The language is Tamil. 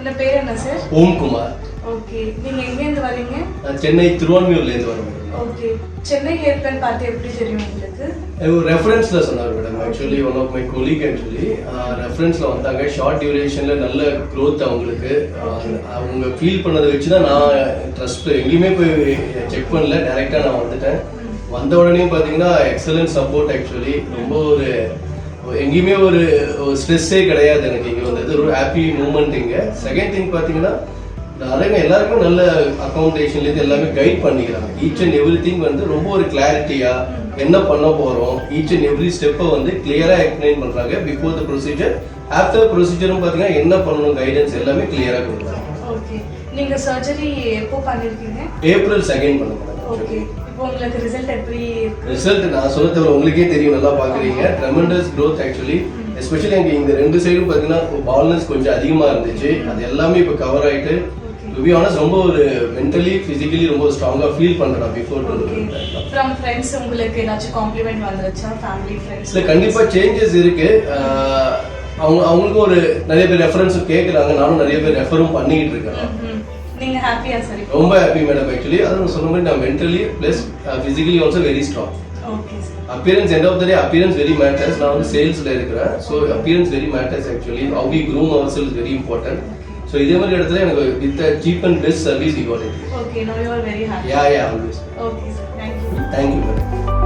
உங்க பேர் என்ன சார் ஓம்குமார். ஓகே நீங்க எங்க இருந்து வரீங்க சென்னை வரேன் ஓகே பார்த்து எப்படி தெரியும் உங்களுக்கு? ஒரு ரெஃபரன்ஸில் சொன்னார் madam. Actually one of my colleague actually ரெஃபரன்ஸில் வந்தாங்க. ஷார்ட் டியூரேஷனில் நல்ல க்ரோத் அவங்களுக்கு அவங்க ஃபீல் பண்ணதை வச்சு தான் நான் ட்ரஸ்ட் எங்கேயுமே போய் செக் பண்ணல. டேரெக்டாக நான் வந்துட்டேன். வந்த உடனே பார்த்தீங்கன்னா எக்ஸலன்ட் சப்போர்ட் ஆக்சுவலி ரொம்ப ஒரு எங்கேயுமே ஒரு ஸ்ட்ரெஸ்ஸே கிடையாது எனக்கு இங்கே வந்தது ஒரு ஹாப்பி மூமெண்ட் இங்கே. செகண்ட் திங் பார்த்தீங்கன்னா நிறைய எல்லாருக்குமே நல்ல அக்கௌண்டேஷன்லேருந்து எல்லாமே கைட் பண்ணிக்கிறாங்க. ஈச் அண்ட் எவ்ரி திங் வந்து ரொம்ப ஒரு கிளாரிட்டியாக என்ன பண்ண போகிறோம் ஈச் அண்ட் எவ்ரி ஸ்டெப்பை வந்து கிளியராக எக்ஸ்பிளைன் பண்ணுறாங்க பிஃபோர் த ப்ரொசீஜர் ஆஃப்டர் ப்ரொசீஜரும் பார்த்தீங்கன்னா என்ன பண்ணணும் கைடன்ஸ் எல்லாமே கிளியராக கொடுக்குறாங்க. ஓகே நீங்க சர்ஜரி எப்போ பண்ணிருக்கீங்க? ஏப்ரல் செகண்ட் பண்ண ஓகே இப்போ உங்களுக்கு ரிசல்ட் எப்படி ரிசல்ட் நான் சொல்ல உங்களுக்கே தெரியும் நல்லா பாக்குறீங்க ட்ரெமெண்டஸ் growth ஆக்சுவலி எஸ்பெஷலி எனக்கு இந்த ரெண்டு சைடும் பார்த்தீங்கன்னா பால்னஸ் கொஞ்சம் அதிகமா இருந்துச்சு. அது எல்லாமே இப்போ கவர் ஆயிட்டு டு பி ஆனஸ்ட் ரொம்ப ஒரு மென்டலி பிசிக்கலி ரொம்ப ஸ்ட்ராங்கா ஃபீல் பண்றேன் பிஃபோர் டு ஃப்ரம் ஃப்ரெண்ட்ஸ் உங்களுக்கு ஏதாச்சும் காம்ப்ளிமெண்ட் வந்துருச்சா? ஃபேமிலி ஃப்ரெண்ட்ஸ் இல்ல கண்டிப்பா சேஞ்சஸ் இருக்கு. அவங்க அவங்களுக்கும் ஒரு நிறைய பேர் ரெஃபரன்ஸ் கேக்குறாங்க. நானும் நிறைய பேர் ரெஃபரும் பண்ணிட்டு இருக்கேன். நீங்க ஹாப்பியா சரி. ரொம்ப ஹாப்பி மேடம் ஆக்சுவலி அது சொன்ன மாதிரி நான் mentally plus physically also very strong appearance end of the day appearance very matters நான் வந்து சேல்ஸ்ல இருக்கிறேன். So appearance very matters actually how we groom ourselves very important so இதே மாதிரி இடத்துல எனக்கு with cheap and best service you okay no you are very happy yeah yeah always okay sir thank you thank you madam